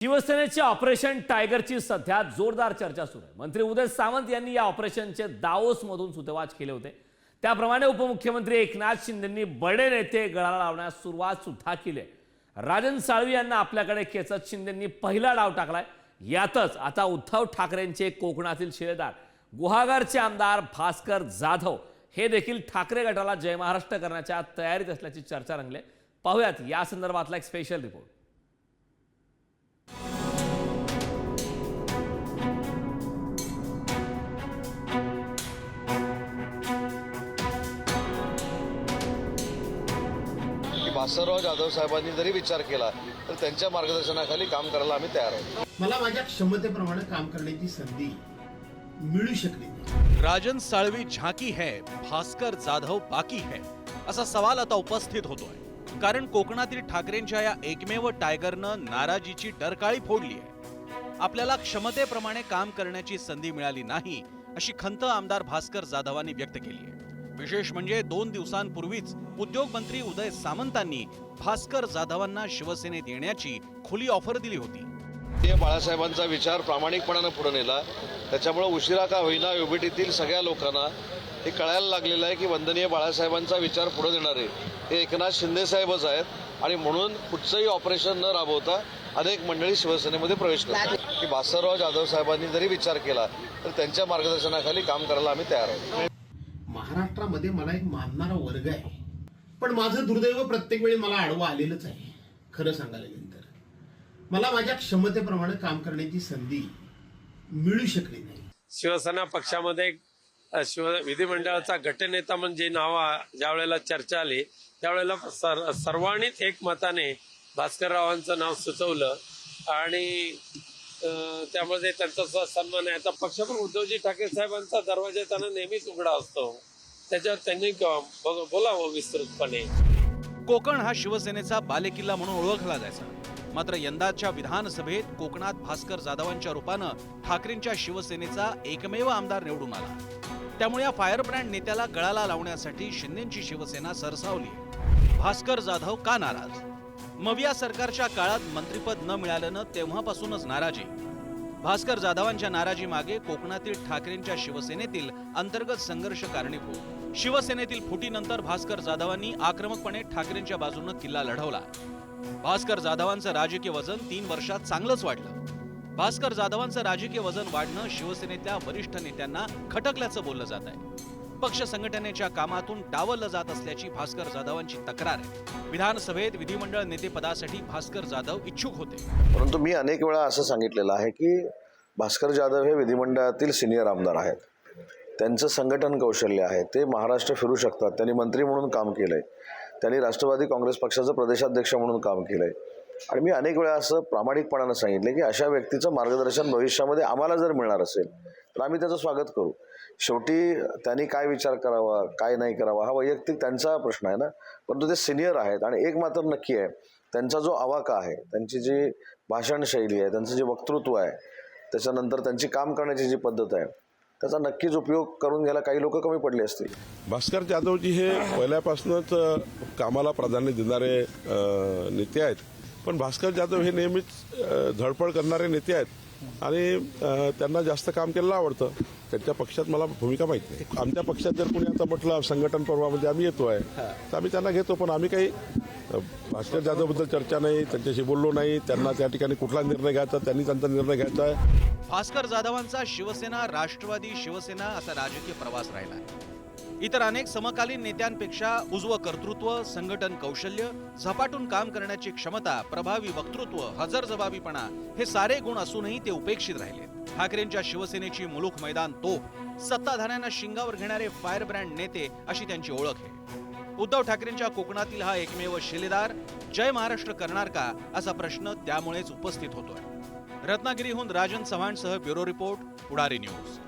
शिवसेनेच्या ऑपरेशन टायगरची सध्या जोरदार चर्चा सुरू आहे. मंत्री उदय सावंत यांनी या ऑपरेशनचे दावोसमधून सुतवाच केले होते. त्याप्रमाणे उपमुख्यमंत्री एकनाथ शिंदेंनी बडे नेते गळाला लावण्यास सुरुवात सुद्धा केली आहे. राजन साळवी यांना आपल्याकडे खेचत शिंदेंनी पहिला डाव टाकलाय. यातच आता उद्धव ठाकरेंचे कोकणातील शिलेदार गुहागरचे आमदार भास्कर जाधव हे देखील ठाकरे गटाला जय महाराष्ट्र करण्याच्या तयारीत असल्याची चर्चा रंगली पाहुयात पाहूयात या संदर्भातला एक स्पेशल रिपोर्ट भास्करराव जाधव साहेबांनी जरी विचार केला तर त्यांच्या मार्गदर्शनाखाली काम करायला आम्ही तयार आहोत. मला माझ्या क्षमतेप्रमाणे काम करण्याची संधी मिळू शकली राजन साळवी झाकी है भास्कर जाधव बाकी है असा सवाल आता उपस्थित होतोय. कारण कोकणातील ठाकरेंच्या या एकमेव टायगरनं नाराजीची डरकाळी फोडली आहे. आपल्याला क्षमतेप्रमाणे काम करण्याची संधी मिळाली नाही अशी खंत आमदार भास्कर जाधवांनी व्यक्त केली आहे. विशेष म्हणजे दोन दिवसांपूर्वीच उद्योग मंत्री उदय सामंतांनी भास्कर जाधवांना शिवसेनेत येण्याची खुली ऑफर दिली होती. ते बाळासाहेबांचा विचार प्रामाणिकपणानं पुढे नेला. त्याच्यामुळे उशिरा का होईना युबीटीतील सगळ्या लोकांना हे कळायला लागलेलं आहे की वंदनीय बाळासाहेबांचा विचार पुढे देणारे हे एकनाथ शिंदे साहेबच आहेत आणि म्हणून कुठचंही ऑपरेशन न राबवता अनेक मंडळी शिवसेनेमध्ये प्रवेश करतात. की भास्करराव जाधव साहेबांनी जरी विचार केला तर त्यांच्या मार्गदर्शनाखाली काम करायला आम्ही तयार आहोत. महाराष्ट्रामध्ये मला एक मानणारा वर्ग आहे. पण माझं दुर्दैव प्रत्येक वेळी मला आडवं आलेलंच आहे. खरं सांगायला गेलं तर. मला माझ्या क्षमतेप्रमाणे काम करण्याची संधी मिळू शकली नाही. शिवसेना पक्षामध्ये शिव विधिमंडळाचा गटनेता म्हणजे नाव ज्या वेळेला चर्चा आली त्यावेळेला सर सर्वांनीच एक मताने भास्कररावांचं नाव सुचवलं आणि त्यामध्ये त्यांचा सन्मान आहे. आता पक्षप्रमुख उद्धवजी ठाकरे साहेबांचा दरवाजा त्यांना नेहमीच उघडा असतो. त्याच्यावर त्यांनी बोलावं विस्तृतपणे. कोकण हा शिवसेनेचा बालेकिल्ला म्हणून ओळखला जायचा. मात्र यंदाच्या विधानसभेत कोकणात भास्कर जाधवांच्या रूपानं ठाकरेंच्या शिवसेनेचा एकमेव आमदार निवडून आला. त्यामुळे या फायरब्रँड नेत्याला गळाला लावण्यासाठी शिंदेची शिवसेना सरसावली. भास्कर जाधव का नाराज? मविया सरकारच्या काळात मंत्रिपद न मिळाल्यानं तेव्हापासूनच नाराजी. भास्कर जाधवांच्या नाराजी मागे कोकणातील ठाकरेंच्या शिवसेनेतील अंतर्गत संघर्ष कारणीभूत. शिवसेनेतील फुटीनंतर भास्कर जाधवांनी आक्रमकपणे ठाकरेंच्या बाजूनं किल्ला लढवला. भास्कर जाधवांचं राजकीय वजन तीन वर्षात चांगलंच वाढलं. भास्कर जाधवांचं राजकीय वजन वाढणं शिवसेनेतल्या वरिष्ठ नेत्यांना खटकल्याचं बोललं जात आहे. पक्ष संघटनेच्या कामातून डावललं जात असल्याची भास्कर जाधवांची तक्रार आहे. विधानसभेत विधिमंडळ नेतेपदासाठी भास्कर जाधव इच्छुक होते. परंतु मी अनेक वेळा असं सांगितलेलं आहे की भास्कर जाधव हे विधिमंडळातील सिनियर आमदार आहेत. त्यांचं संघटन कौशल्य आहे ते महाराष्ट्र फिरू शकतात. त्यांनी मंत्री म्हणून काम केलं आहे त्यांनी राष्ट्रवादी काँग्रेस पक्षाचं प्रदेशाध्यक्ष म्हणून काम केलं आहे आणि मी अनेक वेळा असं प्रामाणिकपणानं सांगितलं की अशा व्यक्तीचं मार्गदर्शन भविष्यामध्ये आम्हाला जर मिळणार असेल तर आम्ही त्याचं स्वागत करू. शेवटी त्यांनी काय विचार करावा काय नाही करावा हा वैयक्तिक त्यांचा प्रश्न आहे ना. परंतु ते सिनियर आहेत आणि एक मात्र नक्की आहे त्यांचा जो आवाका आहे त्यांची जी भाषणशैली आहे त्यांचं जे वक्तृत्व आहे त्याच्यानंतर त्यांची काम करण्याची जी पद्धत आहे त्याचा नक्कीच उपयोग करून घ्यायला काही लोक कमी पडले असतील. भास्कर जाधवजी हे पहिल्यापासूनच कामाला प्राधान्य देणारे नेते आहेत. पण भास्कर जाधव हे नेहमीच धडपड करणारे नेते आहेत. आणि त्यांना जास्त काम केलेलं आवडतं. त्यांच्या पक्षात मला भूमिका माहीत नाही. आमच्या पक्षात जर कोणी आता म्हटलं संघटन पर्वामध्ये आम्ही येतो आहे तर आम्ही त्यांना घेतो. पण आम्ही काही भास्कर जाधवबद्दल चर्चा नाही त्यांच्याशी बोललो नाही त्यांना त्या ठिकाणी कुठला निर्णय घ्यायचा त्यांनी त्यांचा निर्णय घ्यायचा आहे. भास्कर जाधवांचा शिवसेना राष्ट्रवादी शिवसेना असा राजकीय प्रवास राहिला इतर अनेक समकालीन नेत्यांपेक्षा उजवं कर्तृत्व संघटन कौशल्य झपाटून काम करण्याची क्षमता प्रभावी वक्तृत्व हजरजबाबीपणा हे सारे गुण असूनही ते उपेक्षित राहिले. ठाकरेंच्या शिवसेनेची मुलूक मैदान तोफ सत्ताधाऱ्यांना शिंगावर घेणारे फायर ब्रँड नेते अशी त्यांची ओळख आहे. उद्धव ठाकरेंच्या कोकणातील हा एकमेव शिलेदार जय महाराष्ट्र करणार का असा प्रश्न त्यामुळेच उपस्थित होतोय. रत्नागिरीहून राजन चव्हाणसह ब्युरो रिपोर्ट पुढारी न्यूज.